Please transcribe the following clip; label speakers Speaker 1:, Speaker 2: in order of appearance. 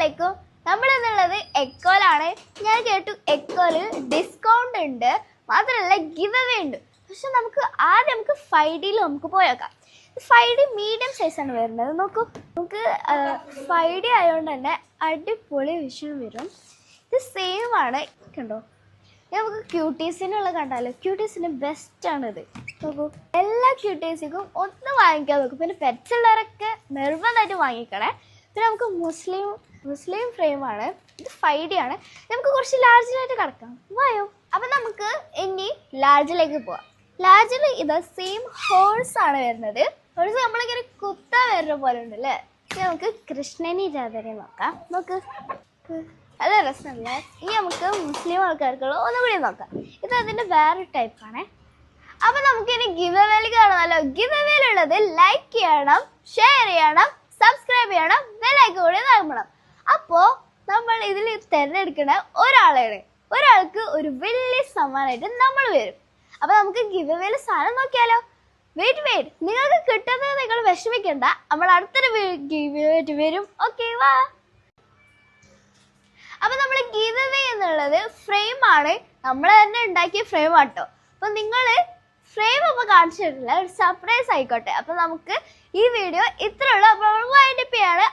Speaker 1: അലൈക്കും നമ്മൾ എന്നുള്ളത് എക്കോലാണ്. ഞാൻ കേട്ടു എക്കോൽ ഡിസ്കൗണ്ട് ഉണ്ട്. മാത്രമല്ല ഗിവ് ഉണ്ട്. പക്ഷെ നമുക്ക് ആദ്യം നമുക്ക് ഫൈവ് ഡിയിൽ നമുക്ക് പോയേക്കാം ഫൈവ് ഡി മീഡിയം സൈസാണ് വരുന്നത്. നോക്കൂ. നമുക്ക് ഫൈവ് ഡി ആയതുകൊണ്ട് തന്നെ അടിപൊളി വിഷൻ വരും. ഇത് സെയിം ആണ്. കണ്ടോ? നമുക്ക് ക്യൂട്ടീസിനുള്ള കണ്ടാലോ? ക്യൂട്ടീസിന് ബെസ്റ്റ് ആണിത്. നോക്കൂ. എല്ലാ ക്യൂട്ടീസിനും ഒന്ന് വാങ്ങിക്കാൻ നോക്കും. പിന്നെ പെറ്റ്സ് ഉള്ളവരൊക്കെ നിർബന്ധമായിട്ട് വാങ്ങിക്കണേ. പിന്നെ നമുക്ക് മുസ്ലിം മുസ്ലിം ഫ്രെയിമാണ് ഇത് ഫൈവ് ഡി ആണ്. നമുക്ക് കുറച്ച് ലാർജിലായിട്ട് കിടക്കാം. വായോ. അപ്പം നമുക്ക് ഇനി ലാർജിലേക്ക് പോവാം. ലാർജിൽ ഇത് സെയിം ഹോഴ്സ് ആണ് വരുന്നത്. ഹോഴ്സ് നമ്മളിങ്ങനെ കുത്ത വരുന്ന പോലെ ഉണ്ടല്ലേ നമുക്ക് കൃഷ്ണനി രാധനെ നോക്കാം. നമുക്ക് നല്ല രസമല്ലേ? ഇനി നമുക്ക് മുസ്ലിം ആൾക്കാർക്കുള്ള ഒന്നുകൂടി നോക്കാം. ഇത് അതിന്റെ വേറെ ടൈപ്പാണ് അപ്പം നമുക്ക് ഇനി ഗിവ് അവേലിക്ക് കാണാമല്ലോ ഗിവ് അവേലുള്ളത് ലൈക്ക് ചെയ്യണം ഷെയർ ചെയ്യണം സബ്സ്ക്രൈബ് ചെയ്യണം ബെല്ലൈക്കൺ കൂടി നൽകണം. അപ്പോൾ നമ്മൾ ഇതിൽ തിരഞ്ഞെടുക്കുന്ന ഒരാളാണ് ഒരാൾക്ക് ഒരു വലിയ സമ്മാനമായിട്ട് നമ്മൾ വരും. അപ്പോൾ നമുക്ക് ഗിവ് അവേയിൽ സാധനം നോക്കിയാലോ? വെയിറ്റ് വെയിറ്റ് നിങ്ങൾക്ക് കിട്ടുന്നത് നിങ്ങൾ വിഷമിക്കണ്ട. നമ്മൾ അടുത്തൊരു ഗിവ് വരും. ഓക്കെ വാ. അപ്പോൾ നമ്മൾ ഗീവ് അവേ എന്നുള്ളത് ഫ്രെയിം ആണ്. നമ്മൾ തന്നെ ഉണ്ടാക്കിയ ഫ്രെയിം ആട്ടോ. അപ്പൊ നിങ്ങൾ ഫ്രെയിം അപ്പൊ കാണിച്ചു തരില്ല ഒരു സർപ്രൈസ് ആയിക്കോട്ടെ. അപ്പൊ നമുക്ക് ഈ വീഡിയോ ഇത്രയുള്ള. അപ്പോൾ വൈൻഡപ്പ് ചെയ്യാണ്